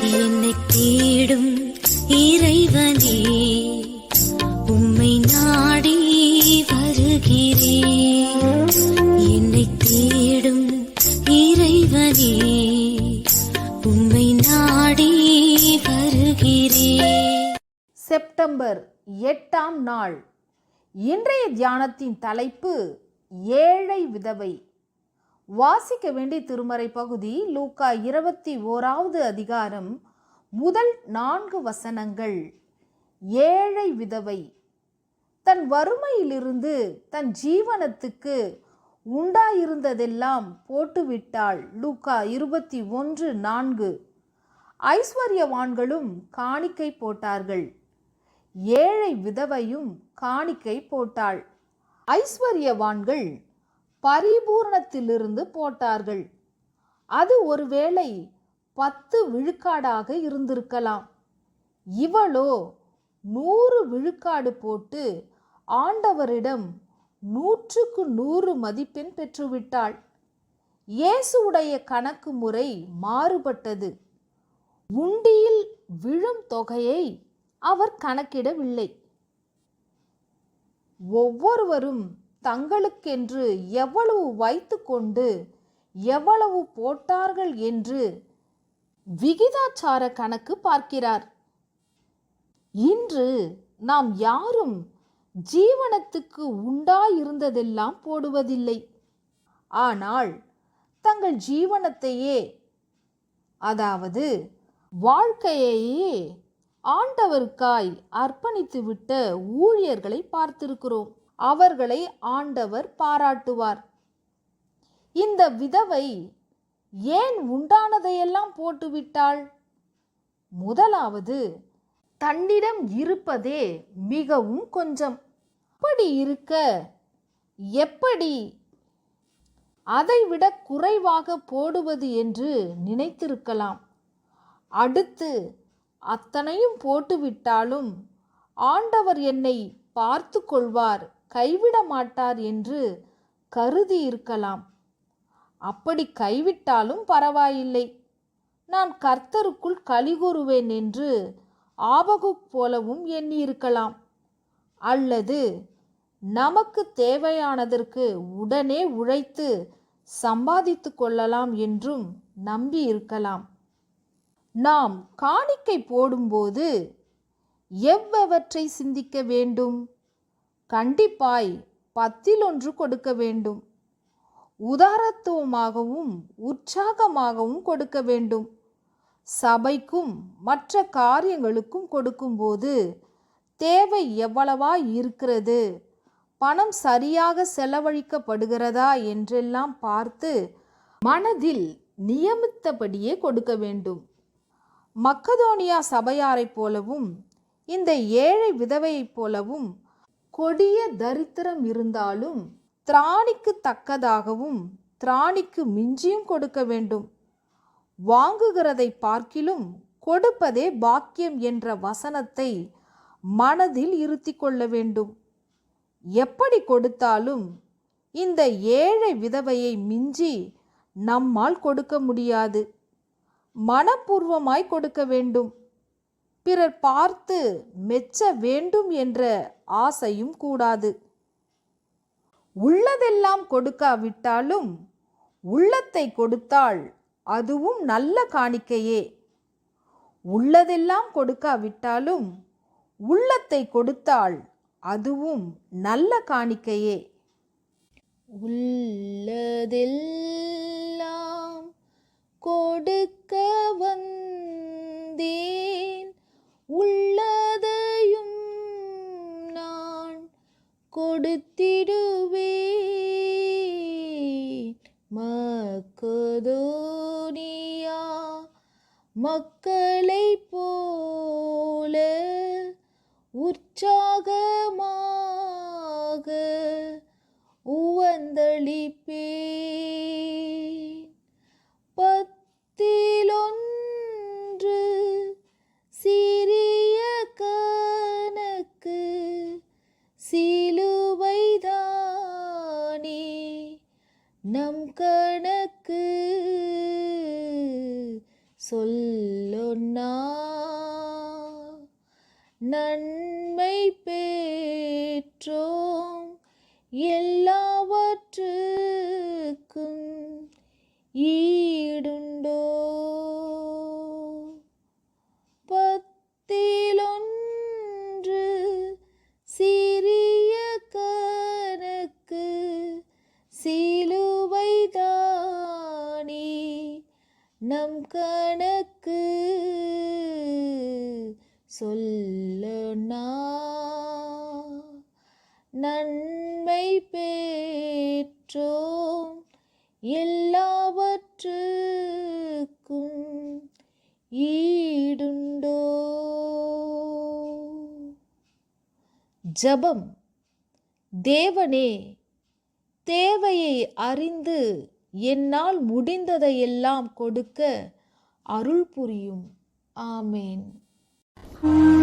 என்னை தேடும் இறைவனே உம்மை நாடி வருகிறேன். என்னை தேடும் இறைவனே உம்மை நாடி வருகிறேன். செப்டம்பர் எட்டாம் நாள். இன்றைய தியானத்தின் தலைப்பு ஏழை விதவை. வாசிக்க வேண்டிய திருமறை பகுதி லூக்கா இருபத்தி ஓராவது அதிகாரம் முதல் நான்கு வசனங்கள். ஏழை விதவை. தன் வறுமையிலிருந்து தன் ஜீவனத்துக்கு உண்டாயிருந்ததெல்லாம் போட்டுவிட்டாள் லூக்கா இருபத்தி ஒன்று நான்கு. ஐஸ்வர்யவான்களும் காணிக்கை போட்டார்கள். ஏழை விதவையும் காணிக்கை போட்டாள். ஐஸ்வர்யவான்கள் பரிபூரணத்திலிருந்து போட்டார்கள். அது ஒருவேளை பத்து விழுக்காடாக இருந்திருக்கலாம். இவளோ நூறு விழுக்காடு போட்டு ஆண்டவரிடம் நூற்றுக்கு நூறு மதிப்பெண் பெற்றுவிட்டாள். இயேசுவுடைய கணக்கு முறை மாறுபட்டது. உண்டியில் விழும் தொகையை அவர் கணக்கிடவில்லை. ஒவ்வொருவரும் தங்களுக்கென்று எவ்வளவு வைத்துக்கொண்டு எவ்வளவு போட்டார்கள் என்று விகிதாச்சார கணக்கு பார்க்கிறார். இன்று நாம் யாரும் ஜீவனத்துக்கு உண்டாயிருந்ததெல்லாம் போடுவதில்லை. ஆனால் தங்கள் ஜீவனத்தையே அதாவது வாழ்க்கையையே ஆண்டவருக்காய் அர்ப்பணித்துவிட்ட ஊழியர்களை பார்த்திருக்கிறோம். அவர்களை ஆண்டவர் பாராட்டுவார். இந்த விதவை ஏன் உண்டானதையெல்லாம் போட்டுவிட்டாள்? முதலாவது தன்னிடம் இருப்பதே மிகவும் கொஞ்சம். அப்படி இருக்க எப்படி அதைவிட குறைவாக போடுவது என்று நினைத்திருக்கலாம். அடுத்து அத்தனையும் போட்டுவிட்டாலும் ஆண்டவர் என்னை பார்த்து கொள்வார் கைவிட மாட்டார் என்று கருதி இருக்கலாம் அப்படி கைவிட்டாலும் பரவாயில்லை. நான் கர்த்தருக்குள் கலிகூறுவேன் என்று ஆபகு போலவும் எண்ணியிருக்கலாம். அல்லது நமக்கு தேவையானதற்கு உடனே உழைத்து சம்பாதித்து கொள்ளலாம் என்றும் நம்பி இருக்கலாம் நாம் காணிக்கை போடும்போது எவ்வவற்றை சிந்திக்க வேண்டும்? கண்டிப்பாய் பத்தில் ஒன்று கொடுக்க வேண்டும். உதாரத்துவமாகவும் உற்சாகமாகவும் கொடுக்க வேண்டும். சபைக்கும் மற்ற காரியங்களுக்கும் கொடுக்கும்போது தேவை எவ்வளவா இருக்கிறது? பணம் சரியாக செலவழிக்கப்படுகிறதா என்றெல்லாம் பார்த்து மனதில் நியமித்தபடியே கொடுக்க வேண்டும். மக்கதோனியா சபையாரைப் போலவும் இந்த ஏழை விதவையைப் போலவும் கொடிய தரித்திரம் இருந்தாலும் திராணிக்கு தக்கதாகவும் திராணிக்கு மிஞ்சியும் கொடுக்க வேண்டும். வாங்குகிறதை பார்க்கிலும் கொடுப்பதே பாக்கியம் என்ற வசனத்தை மனதில் இருத்தி கொள்ள வேண்டும். எப்படி கொடுத்தாலும் இந்த ஏழை விதவையை மிஞ்சி நம்மால் கொடுக்க முடியாது. மனப்பூர்வமாய் கொடுக்க வேண்டும். பிறர் பார்த்து மெச்ச வேண்டும் என்ற ஆசையும் கூடாது. உள்ளதெல்லாம் கொடுக்காவிட்டாலும் உள்ளத்தை கொடுத்தால் அதுவும் நல்ல காணிக்கையே. உள்ளதெல்லாம் கொடுக்காவிட்டாலும் உள்ளத்தை கொடுத்தால் அதுவும் நல்ல காணிக்கையே. உள்ளதெல்லாம் கொடுக்க வந்தேன். உள்ளதையும் நான் கொடுத்திடுவே மக்கதோனியா மக்களை போல உற்சாக நம் கணக்கு. சொல்லொன்னா நன்மை பெற்றோம் எல்லாவற்றுக்கும் ஈ சொல்லனா நன்மை பெற்றோம் எல்லாவற்றுக்கும் ஈடுண்டோ. ஜபம். தேவனே தேவையை அறிந்து என்னால் முடிந்ததையெல்லாம் கொடுக்க அருள் புரியும். ஆமேன். Mm-hmm.